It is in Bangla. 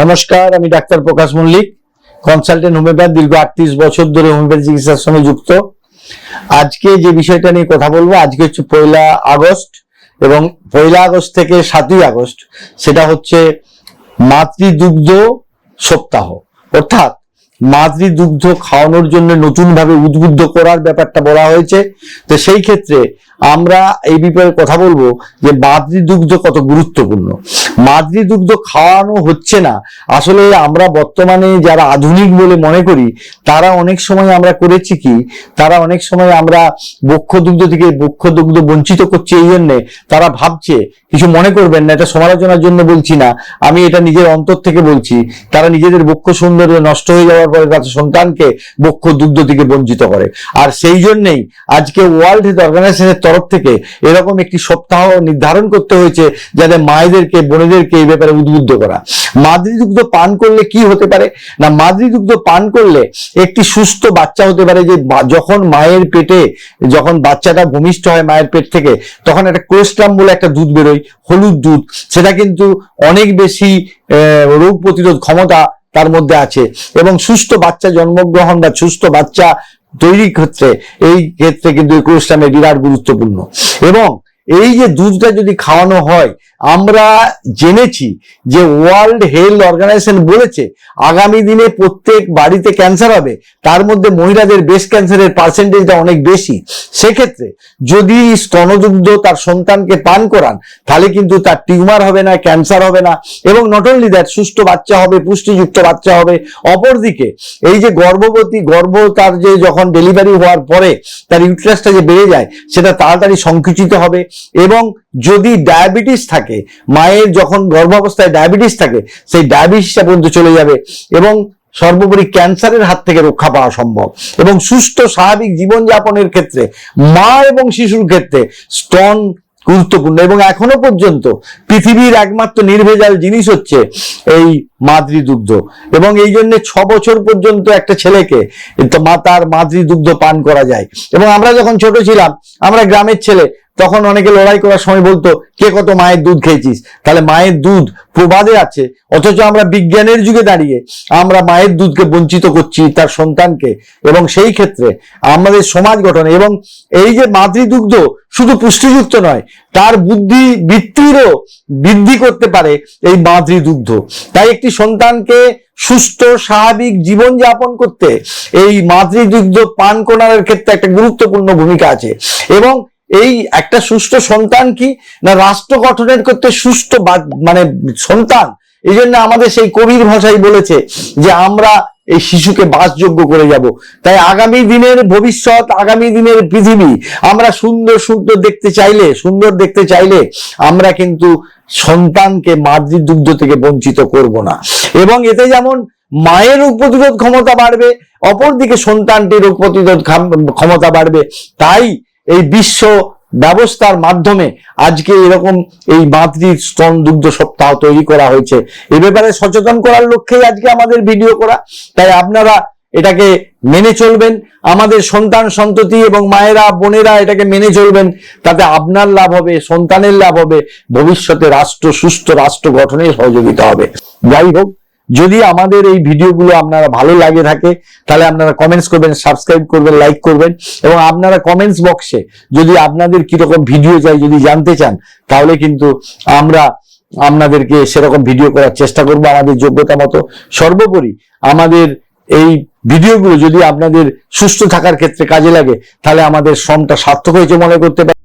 নমস্কার, আমি doctor Prakash Mallick consultant homeopath দীর্ঘ আটত্রিশ বছর ধরে হোমিওপ্যাথি চিকিৎসার সঙ্গে যুক্ত। আজকে যে বিষয়টা নিয়ে কথা বলব, আজকে হচ্ছে পয়লা আগস্ট এবং পয়লা আগস্ট থেকে সাতই আগস্ট, সেটা হচ্ছে মাতৃদুগ্ধ সপ্তাহ। অর্থাৎ মাতৃদুগ্ধ খাওয়ানোর জন্য নতুন ভাবে উদ্বুদ্ধ করার ব্যাপারটা বলা হয়েছে। তো সেই ক্ষেত্রে আমরা এই ব্যাপারে কথা বলব যে মাতৃদুগ্ধ কত গুরুত্বপূর্ণ। মাতৃদুগ্ধ খাওয়ানো হচ্ছে না। আসলে আমরা বর্তমানে যারা আধুনিক বলে মনে করি, তারা অনেক সময় আমরা করেছি কি, তারা অনেক সময় আমরা বক্ষ দুগ্ধ থেকে বক্ষ দুগ্ধ বঞ্চিত করছি এই জন্যে তারা ভাবছে কিছু মনে করবেন না, এটা সমালোচনার জন্য বলছি না। আমি এটা নিজের অন্তর থেকে বলছি। তারা নিজেদের বক্ষ সৌন্দর্য নষ্ট হয়ে যাওয়ার পরে তাদের সন্তানকে বক্ষ দুগ্ধ থেকে বঞ্চিত করে। আর সেই জন্যেই আজকে ওয়ার্ল্ড হেলথ অর্গানাইজেশনের তরফ থেকে এরকম একটি সপ্তাহ নির্ধারণ করতে হয়েছে, যাতে মায়েদেরকে, বোনেদেরকে এই ব্যাপারে উদ্বুদ্ধ করা। মাতৃদুগ্ধ পান করলে কি হতে পারে? না মাতৃদুগ্ধ পান করলে একটি সুস্থ বাচ্চা হতে পারে যে যখন মায়ের পেটে, যখন বাচ্চাটা ভূমিষ্ঠ হয় মায়ের পেট থেকে, তখন একটা কোলেস্ট্রাম বলে একটা দুধ বেরোয়। হলুদ দুধ, সেটা কিন্তু অনেক বেশি রোগ প্রতিরোধ ক্ষমতা তার মধ্যে আছে। এবং সুস্থ বাচ্চা জন্মগ্রহণ বা সুস্থ বাচ্চা তৈরি ক্ষেত্রে এই ক্ষেত্রে কিন্তু এই কোলেস্ট্রামের বিরাট গুরুত্বপূর্ণ। এবং এই যে দুধটা যদি খাওয়ানো হয় আমরা জেনেছি যে ওয়ার্ল্ড হেলথ অর্গানাইজেশন বলেছে, আগামী দিনে প্রত্যেক বাড়িতে ক্যান্সার হবে, তার মধ্যে মহিলাদের ব্রেস্ট ক্যান্সারের পার্সেন্টেজটা অনেক বেশি। সেক্ষেত্রে যদি স্তনদুগ্ধ তার সন্তানকে পান করান, তাহলে কিন্তু তার টিউমার হবে না ক্যান্সার হবে না, এবং নট অনলি দ্যাট সুস্থ বাচ্চা হবে, পুষ্টিযুক্ত বাচ্চা হবে। অপরদিকে, এই যে গর্ভবতী গর্ভ তার যে যখন ডেলিভারি হওয়ার পরে তার ইউট্রাসটা যে বেড়ে যায়, সেটা তাড়াতাড়ি সংকুচিত হবে, এবং যদি ডায়াবেটিস থাকে, মায়ের যখন গর্ভাবস্থায় ডায়াবেটিস থাকে, সেই ডায়াবেটিসটা পর্যন্ত চলে যাবে এবং সর্বোপরি ক্যান্সারের হাত থেকে রক্ষা পাওয়া সম্ভব। এবং সুস্থ স্বাভাবিক জীবনযাপনের ক্ষেত্রে, মা এবং শিশুর ক্ষেত্রে স্তন গুরুত্বপূর্ণ। এবং এখনও পর্যন্ত পৃথিবীর একমাত্র নির্ভেজাল জিনিস হচ্ছে এই মাতৃদুগ্ধ। এবং এই জন্য ছ বছর পর্যন্ত একটা ছেলেকে মা, তার মাতৃদুগ্ধ পান করা যায়। এবং আমরা যখন ছোট ছিলাম, আমরা গ্রামের ছেলে তখন অনেকে লড়াই করার সময় বলতো, কে কত মায়ের দুধ খেয়েছিস? তাহলে মায়ের দুধ প্রবাদে আছে। অথচ আমরা বিজ্ঞানের যুগে দাঁড়িয়ে আমরা মায়ের দুধকে বঞ্চিত করছি তার সন্তানকে। এবং সেই ক্ষেত্রে আমাদের সমাজ গঠনে এবং এই যে মাতৃদুগ্ধ শুধু পুষ্টিযুক্ত নয়, তার বুদ্ধি বৃত্তিরও বৃদ্ধি করতে পারে এই মাতৃদুগ্ধ। তাই একটি সন্তানকে সুস্থ, স্বাভাবিক জীবন যাপন করতে এই মাতৃদুগ্ধ পান করার ক্ষেত্রে একটা গুরুত্বপূর্ণ ভূমিকা আছে। এবং এই একটা সুস্থ সন্তান কি? না রাষ্ট্র গঠনের করতে সুস্থ মানে সন্তান? এই জন্য আমাদের সেই কবির ভাষাই বলেছে যে আমরা এই শিশুকে বাসযোগ্য করে যাব। তাই আগামী দিনের ভবিষ্যৎ, আগামী দিনের পৃথিবী, আমরা সুন্দর সুন্দর দেখতে চাইলে, সুন্দর দেখতে চাইলে আমরা কিন্তু সন্তানকে মাতৃদুগ্ধ থেকে বঞ্চিত করব না। এবং এতে যেমন মায়ের প্রতিরোধ ক্ষমতা বাড়বে, অপরদিকে সন্তানটির রোগ প্রতিরোধ ক্ষমতা বাড়বে, তাই এই বিশ্ব ব্যবস্থার মাধ্যমে আজকে এরকম এই মাতৃ স্তন দুগ্ধ সপ্তাহ তৈরি করা হয়েছে। এ ব্যাপারে সচেতন করার লক্ষ্যেই আজকে আমাদের ভিডিও করা। তাই আপনারা এটাকে মেনে চলবেন। আমাদের সন্তান, সন্ততি এবং মায়েরা, বোনেরা এটাকে মেনে চলবেন। তাতে আপনার লাভ হবে, সন্তানের লাভ হবে। ভবিষ্যতে রাষ্ট্র সুস্থ রাষ্ট্র গঠনে সহযোগিতা হবে। যাই হোক যদি আমাদের এই ভিডিওগুলো আপনারা ভালো লাগে থাকে, তাহলে আপনারা কমেন্টস করবেন সাবস্ক্রাইব করবেন লাইক করবেন, এবং আপনারা কমেন্টস বক্সে যদি আপনাদের কীরকম ভিডিও চাই, যদি জানতে চান, তাহলে কিন্তু আমরা আপনাদেরকে সেরকম ভিডিও করার চেষ্টা করব আমাদের যোগ্যতা মতো। সর্বোপরি আমাদের এই ভিডিওগুলো যদি আপনাদের সুস্থ থাকার ক্ষেত্রে কাজে লাগে, তাহলে আমাদের শ্রমটা সার্থক হয়েছে মনে করতে পারেন